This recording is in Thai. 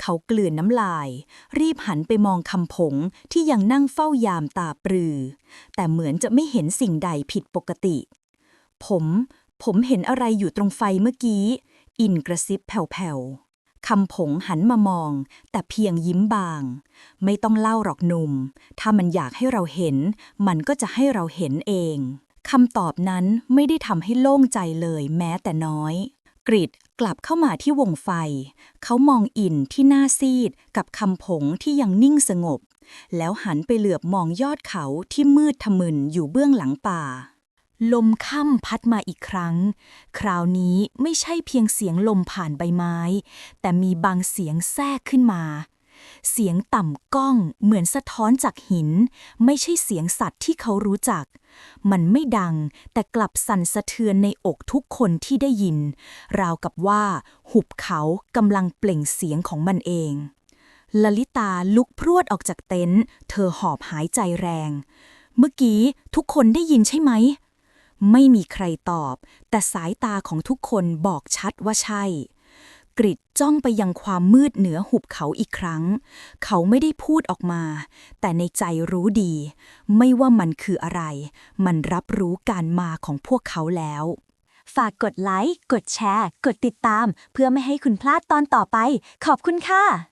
เขาเกลื่อนน้ำลาย รีบหันไปมองคำผงที่ยังนั่งเฝ้ายามตาปรือ แต่เหมือนจะไม่เห็นสิ่งใดผิดปกติ ผม ผมเห็นอะไรอยู่ตรงไฟเมื่อกี้ อินกระซิบแผ่วๆคำผงหันมามอง แต่เพียงยิ้มบาง ไม่ต้องเล่าหรอกหนุ่ม ถ้ามันอยากให้เราเห็น มันก็จะให้เราเห็นเองคำตอบนั้นไม่ได้ทำให้โล่งใจเลยแม้แต่น้อย กริดกลับเข้ามาที่วงไฟ เขามองอินที่หน้าซีดกับคำผงที่ยังนิ่งสงบ แล้วหันไปเหลือบมองยอดเขาที่มืดทะมึนอยู่เบื้องหลังป่า ลมค่ำพัดมาอีกครั้ง คราวนี้ไม่ใช่เพียงเสียงลมผ่านใบไม้ แต่มีบางเสียงแทรกขึ้นมา เสียงต่ำก้องเหมือนสะท้อนจากหิน ไม่ใช่เสียงสัตว์ที่เขารู้จัก มันไม่ดังแต่กลับสั่นสะเทือนในอกทุกคนที่ได้ยิน ราวกับว่า หุบเขากำลังเปล่งเสียงของมันเองลลิตาลุกพรวดออกจากเต็นท์เธอหอบหายใจแรง เมื่อกี้ทุกคนได้ยินใช่ไหม ไม่มีใครตอบ แต่สายตาของทุกคนบอกชัดว่าใช่ กริดจ้องไปยังความมืดเหนือหุบเขาอีกครั้ง เขาไม่ได้พูดออกมา แต่ในใจรู้ดี ไม่ว่ามันคืออะไร มันรับรู้การมาของพวกเขาแล้ว ฝากกดไลค์ กดแชร์ กดติดตาม เพื่อไม่ให้คุณพลาดตอนต่อไป ขอบคุณค่ะ